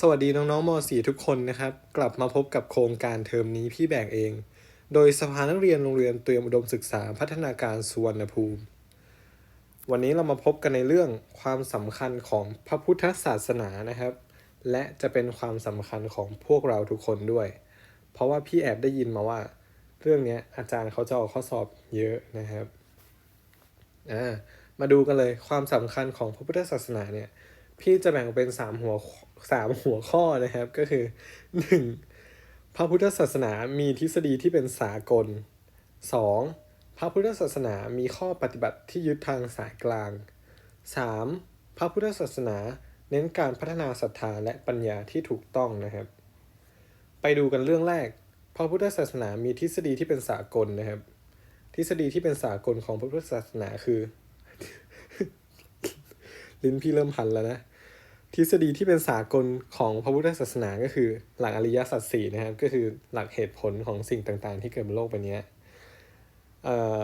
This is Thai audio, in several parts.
สวัสดีน้องๆม .4 ทุกคนนะครับ กลับมาพบกับโครงการเทอมนี้พี่แบกเอง โดยสภานักเรียนโรงเรียนเตรียมอุดมศึกษาพัฒนาการสุวรรณภูมิ วันนี้เรามาพบกันในเรื่องความสำคัญของพระพุทธศาสนานะครับ และจะเป็นความสำคัญของพวกเราทุกคนด้วย เพราะว่าพี่แอบได้ยินมาว่า เรื่องนี้อาจารย์เขาจะออกข้อสอบเยอะนะครับอ่ามาดูกันเลยความสำคัญของพระพุทธศาสนาเนี่ย พี่จะแบ่งเป็นสามหัวสามหัวข้อนะครับ ก็คือหนึ่งพระพุทธศาสนามีทฤษฎีที่เป็นสากลสองพระพุทธศาสนามีข้อปฏิบัติที่ยึดทางสายกลางสามพระพุทธศาสนาเน้นการพัฒนาศรัทธาและปัญญาที่ถูกต้องนะครับ ไปดูกันเรื่องแรก พระพุทธศาสนามีทฤษฎีที่เป็นสากลนะครับ ทฤษฎีที่เป็นสากลของพระพุทธศาสนาคือ ลิ้นพี่เริ่มพันแล้วนะ ทฤษฎีที่เป็นสากลของพระพุทธศาสนาก็คือหลักอริยสัจสี่นะครับ ก็คือหลักเหตุผลของสิ่งต่างๆ ที่เกิดบนโลกใบนี้เอ่อ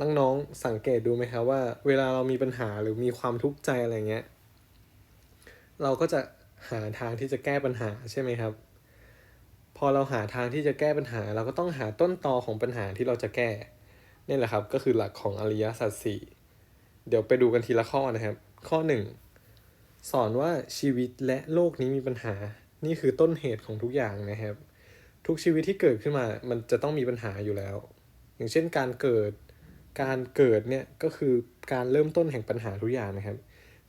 น้องๆสังเกตดูไหมครับว่า เวลาเรามีปัญหาหรือมีความทุกข์ใจอะไรเงี้ย เราก็จะหาทางที่จะแก้ปัญหาใช่ไหมครับ พอเราหาทางที่จะแก้ปัญหา เราก็ต้องหาต้นตอของปัญหาที่เราจะแก้นี่แหละครับ ก็คือหลักของอริยสัจสี่เดี๋ยวไปดูกันทีละข้อนะครับ ข้อหนึ่ง สอนว่าชีวิตและโลกนี้มีปัญหา นี่คือต้นเหตุของทุกอย่างนะครับ ทุกชีวิตที่เกิดขึ้นมา มันจะต้องมีปัญหาอยู่แล้ว อย่างเช่นการเกิด การเกิดเนี่ยก็คือการเริ่มต้นแห่งปัญหาทุกอย่างนะครับ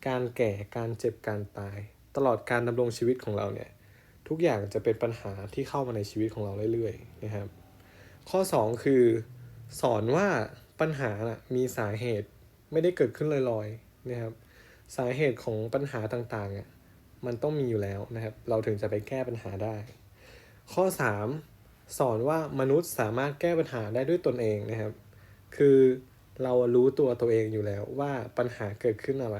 การแก่ การเจ็บ การตาย ตลอดการดำรงชีวิตของเราเนี่ย ทุกอย่างจะเป็นปัญหาที่เข้ามาในชีวิตของเราเรื่อยๆนะครับ ข้อ 2 คือ สอนว่าปัญหานะมีสาเหตุไม่ได้เกิดขึ้นลอยๆนะครับ สาเหตุของปัญหาต่างๆอะมันต้องมีอยู่แล้วนะครับ เราถึงจะไปแก้ปัญหาได้ ข้อ 3 สอนว่ามนุษย์สามารถแก้ปัญหาได้ด้วยตนเองนะครับ คือเรารู้ตัวตัวเองอยู่แล้วว่าปัญหาเกิดขึ้นอะไร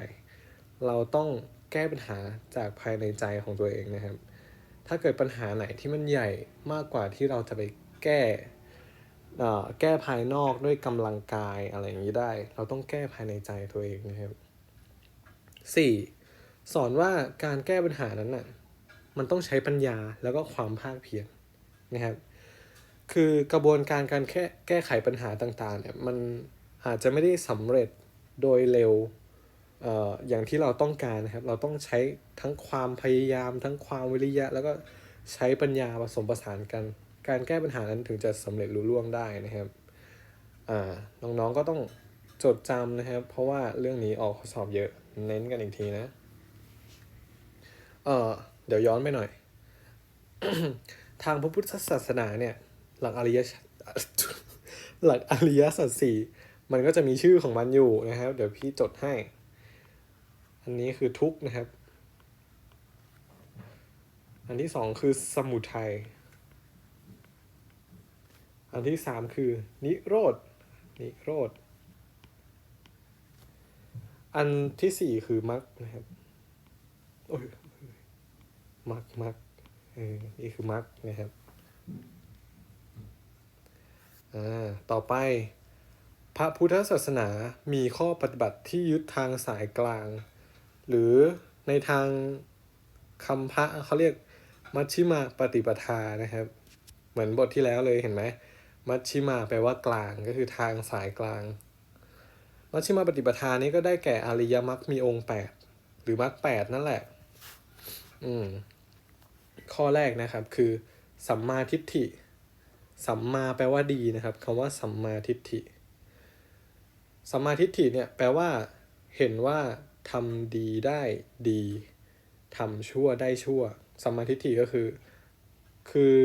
เราต้องแก้ปัญหาจากภายในใจของตัวเองนะครับ ถ้าเกิดปัญหาไหนที่มันใหญ่มากกว่าที่เราจะไปแก้แก้ภายนอกด้วยกำลังกายอะไรอย่างนี้ได้ เราต้องแก้ภายในใจตัวเองนะครับ สี่สอนว่าการแก้ปัญหานั้นน่ะมันต้องใช้ปัญญาแล้วก็ความภาคเพียรนะครับ คือกระบวนการการแค่แก้ไขปัญหาต่างๆเนี่ยมันอาจจะไม่ได้สำเร็จโดยเร็วเอ่ออย่างที่เราต้องการนะครับ เราต้องใช้ทั้งความพยายาม ทั้งความวิริยะ แล้วก็ใช้ปัญญาผสมผสานกัน การแก้ปัญหานั้นถึงจะสำเร็จลุล่วงได้นะครับอ่าน้องๆก็ต้องจดจำนะครับ เพราะว่าเรื่องนี้ออกข้อสอบเยอะ เน้นกันอีกทีนะ เออเดี๋ยวย้อนไปหน่อย ทางพระพุทธศาสนาเนี่ย หลักอริยหลักอริยสัจสี่มันก็จะมีชื่อของมันอยู่นะครับ เดี๋ยวพี่จดให้ อันนี้คือทุกนะครับ อันที่สองคือสมุทัย อันที่สามคือ นิโรธ นิโรธ อันที่สี่คือมรรนะครับโอ้ยมรรคมรรคเออนี่คือมรรนะครับอ่าต่อไป พระพุทธศาสนามีข้อปฏิบัติที่ยึดทางสายกลาง หรือในทางคำพระเขาเรียกมัชชิมาปฏิปทานะครับ เหมือนบทที่แล้วเลยเห็นไหมมัชชิมาแปลว่ากลางก็คือทางสายกลาง มัชชิมาปฏิปทานี้ก็ได้แก่อริยมรรคมีองค์แปดหรือมรรคแปดนั่นแหละ อืม ข้อแรกนะครับ คือสัมมาทิฏฐิ สัมมาแปลว่าดีนะครับคำว่าสัมมาทิฏฐิ สัมมาทิฏฐิเนี่ยแปลว่า เห็นว่าทำดีได้ดีทำชั่วได้ชั่ว สัมมาทิฏฐิก็คือ คือ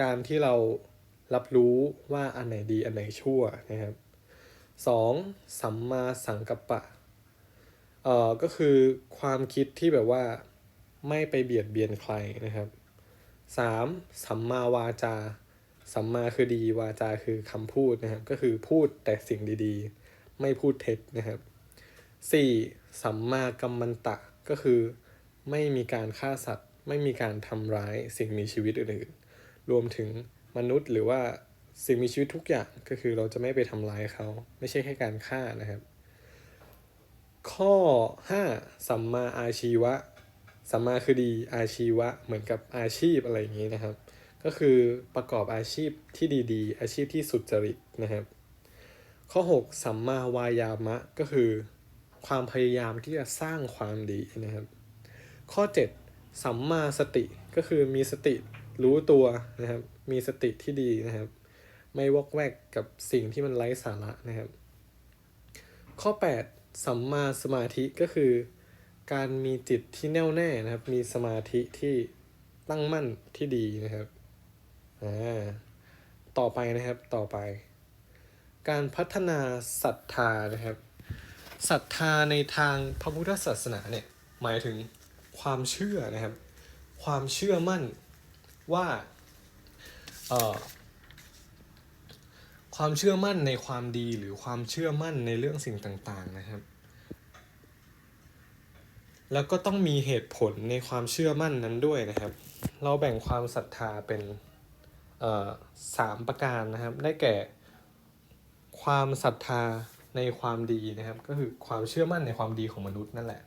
การที่เรารับรู้ว่าอันไหนดีอันไหนชั่วนะครับ สองสัมมาสังกัปปะเอ่อก็คือความคิดที่แบบว่าไม่ไปเบียดเบียนใครนะครับสามสัมมาวาจา สัมมาคือดีวาจาคือคำพูดนะครับ ก็คือพูดแต่สิ่งดีๆ ไม่พูดเท็จนะครับสี่สัมมากัมมันตะ ก็คือไม่มีการฆ่าสัตว์ ไม่มีการทำร้ายสิ่งมีชีวิตอื่นๆ รวมถึงมนุษย์หรือว่า สิ่งมีชีวิตทุกอย่างก็คือเราจะไม่ไปทำร้ายเขา ไม่ใช่แค่การฆ่านะครับ ข้อ 5 สัมมาอาชีวะ สัมมาคือดีอาชีวะ เหมือนกับอาชีพอะไรอย่างนี้นะครับ ก็คือประกอบอาชีพที่ดีๆ อาชีพที่สุจริตนะครับ ข้อ 6 สัมมาวายามะก็คือ ความพยายามที่จะสร้างความดีนะครับ ข้อ 7 สัมมาสติก็คือมีสติรู้ตัวนะครับ มีสติที่ดีนะครับ ไม่วอกแวกกับสิ่งที่มันไร้สาระนะครับ ข้อ 8 สัมมาสมาธิก็คือ การมีจิตที่แน่วแน่นะครับ มีสมาธิที่ตั้งมั่นที่ดีนะครับอ่าต่อไปนะครับต่อไป การพัฒนาศรัทธานะครับศรัทธาในทางพระพุทธศาสนาเนี่ยหมายถึงความเชื่อนะครับ ความเชื่อมั่นว่าเอ่อ ความเชื่อมั่นในความดีหรือความเชื่อมั่นในเรื่องสิ่งต่างๆนะครับ แล้วก็ต้องมีเหตุผลในความเชื่อมั่นนั้นด้วยนะครับ เราแบ่งความศรัทธาเป็นสามประการนะครับ ได้แก่ ความศรัทธาในความดีนะครับ ก็คือความเชื่อมั่นในความดีของมนุษย์นั่นแหละ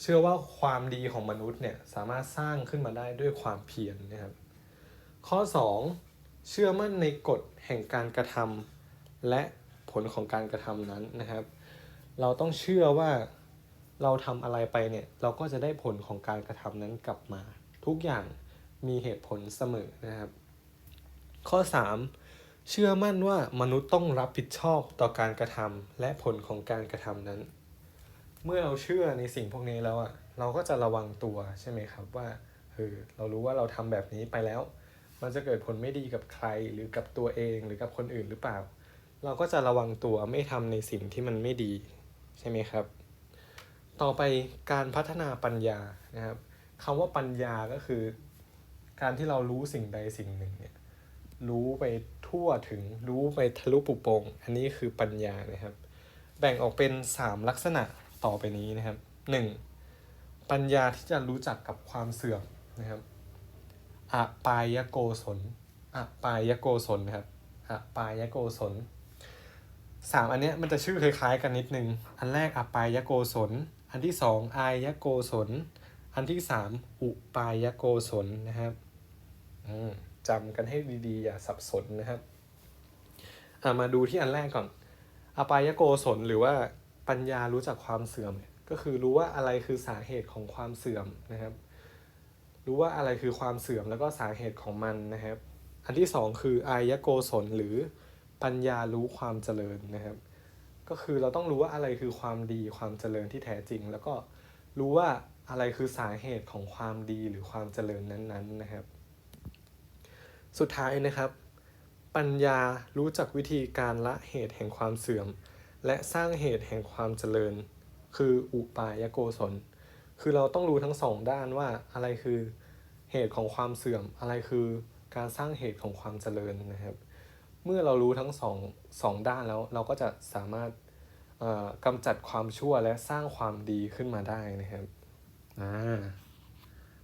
เชื่อว่าความดีของมนุษย์เนี่ยสามารถสร้างขึ้นมาได้ด้วยความเพียรนะครับ ข้อ 2 เชื่อมั่นในกฎแห่งการกระทำและผลของการกระทำนั้นนะครับ เราต้องเชื่อว่าเราทำอะไรไปเนี่ยเราก็จะได้ผลของการกระทำนั้นกลับมา ทุกอย่างมีเหตุผลเสมอนะครับ ข้อ 3 เชื่อมั่นว่ามนุษย์ต้องรับผิดชอบต่อการกระทำและผลของการกระทำนั้น เมื่อเราเชื่อในสิ่งพวกนี้แล้วอะเราก็จะระวังตัวใช่ไหมครับว่าเออเรารู้ว่าเราทำแบบนี้ไปแล้ว มันจะเกิดผลไม่ดีกับใครหรือกับตัวเองหรือกับคนอื่นหรือเปล่า เราก็จะระวังตัวไม่ทำในสิ่งที่มันไม่ดีใช่ไหมครับ ต่อไปการพัฒนาปัญญานะครับคำว่าปัญญาก็คือ การที่เรารู้สิ่งใดสิ่งหนึ่งเนี่ยรู้ไปทั่วถึงรู้ไปทะลุปุโปงอันนี้คือปัญญานะครับ แบ่งออกเป็น 3 ลักษณะต่อไปนี้นะครับ 1. ปัญญาที่จะรู้จักกับความเสื่อมนะครับ อปายโกศลอปายโกศลนะครับอปายโกศลสามอันเนี้ยมันจะชื่อคล้ายๆกันนิดนึง อันแรกอปายโกศล อันที่สองอายโกศล อันที่สามอุปายโกศลนะครับอืมจำกันให้ดีๆ อย่าสับสนนะครับมาดูที่อันแรกก่อน อปายโกศลหรือว่าปัญญารู้จักความเสื่อม ก็คือรู้ว่าอะไรคือสาเหตุของความเสื่อมนะครับ รู้ว่าอะไรคือความเสื่อมแล้วก็สาเหตุของมันนะครับ อันที่สองคืออายโกศลหรือปัญญารู้ความเจริญนะครับ ก็คือเราต้องรู้ว่าอะไรคือความดีความเจริญที่แท้จริง แล้วก็รู้ว่าอะไรคือสาเหตุของความดีหรือความเจริญนั้นๆนะครับ สุดท้ายนะครับ ปัญญารู้จักวิธีการละเหตุแห่งความเสื่อม และสร้างเหตุแห่งความเจริญ คืออุปายโกศล คือเราต้องรู้ทั้งสองด้านว่าอะไรคือเหตุของความเสื่อม อะไรคือการสร้างเหตุของความเจริญนะครับ เมื่อเรารู้ทั้งสองสองด้านแล้วเราก็จะสามารถกำจัดความชั่วและสร้างความดีขึ้นมาได้นะครับอ่า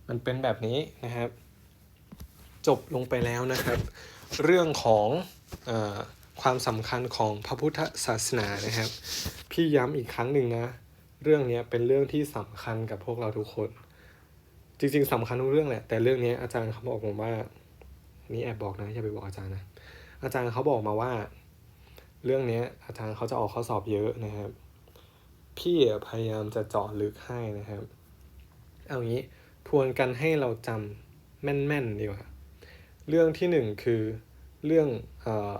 มันเป็นแบบนี้นะครับ จบลงไปแล้วนะครับ เรื่องของอความสำคัญของพระพุทธศาสนานะครับ พี่ย้ำอีกครั้งหนึ่งนะ เรื่องนี้เป็นเรื่องที่สำคัญกับพวกเราทุกคน จริง ๆสำคัญทุกเรื่องแหละ แต่เรื่องนี้อาจารย์เขาบอกผมว่า นี่แอบบอกนะอย่าไปบอกอาจารย์นะ อาจารย์เขาบอกมาว่า เรื่องนี้อาจารย์เขาจะออกข้อสอบเยอะนะครับ พี่พยายามจะเจาะลึกให้นะครับ เอางี้ทวนกันให้เราจำแม่นๆดีกว่า เรื่องที่หนึ่งคือเรื่องออ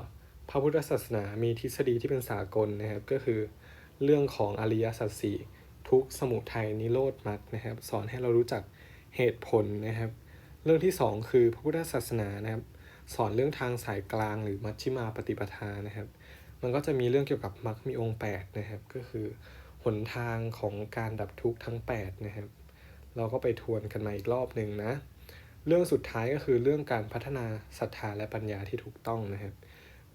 พระพุทธศาสนามีทฤษฎีที่เป็นสากลนะครับก็คือ เรื่องของอริยสัจสี่ทุกสมุทัยนิโรธมรรคนะครับ สอนให้เรารู้จักเหตุผลนะครับ เรื่องที่สองคือพระพุทธศาสนานะครับ สอนเรื่องทางสายกลางหรือมัชฌิมาปฏิปทานะครับ มันก็จะมีเรื่องเกี่ยวกับมรรคมีองค์แปดนะครับ ก็คือหนทางของการดับทุกข์ทั้งแปดนะครับ เราก็ไปทวนกันมาอีกรอบหนึ่งนะ เรื่องสุดท้ายก็คือเรื่องการพัฒนาศรัทธาและปัญญาที่ถูกต้องนะครับ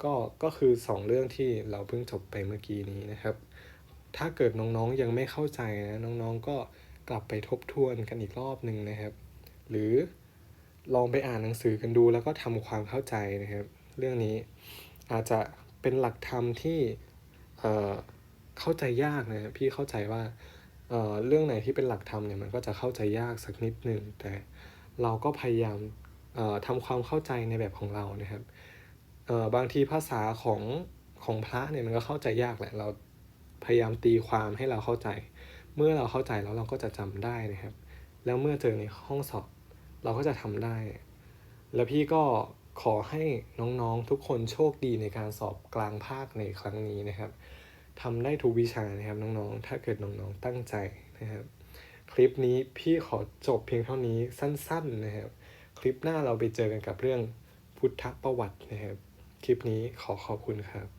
ก็ก็คือสองเรื่องที่เราเพิ่งจบไปเมื่อกี้นี้นะครับ ถ้าเกิดน้องๆยังไม่เข้าใจนะน้องๆก็กลับไปทบทวนกันอีกรอบหนึ่งนะครับ หรือลองไปอ่านหนังสือกันดูแล้วก็ทำความเข้าใจนะครับ เรื่องนี้อาจจะเป็นหลักธรรมที่เอ่อเข้าใจยากนะพี่เข้าใจว่าเอ่อเรื่องไหนที่เป็นหลักธรรมเนี่ยมันก็จะเข้าใจยากสักนิดหนึ่งแต่เราก็พยายามเอ่อทำความเข้าใจในแบบของเรานะครับเอ่อบางทีภาษาของของพระเนี่ยมันก็เข้าใจยากแหละเรา พยายามตีความให้เราเข้าใจ เมื่อเราเข้าใจแล้วเราก็จะจำได้นะครับ แล้วเมื่อเจอในห้องสอบ เราก็จะทำได้ แล้วพี่ก็ขอให้น้องๆทุกคนโชคดีในการสอบกลางภาคในครั้งนี้นะครับทำได้ทุกวิชานะครับน้องๆ ถ้าเกิดน้องๆตั้งใจนะครับ คลิปนี้พี่ขอจบเพียงเท่านี้สั้นๆนะครับ คลิปหน้าเราไปเจอกันกับเรื่องพุทธประวัตินะครับ คลิปนี้ขอขอบคุณครับ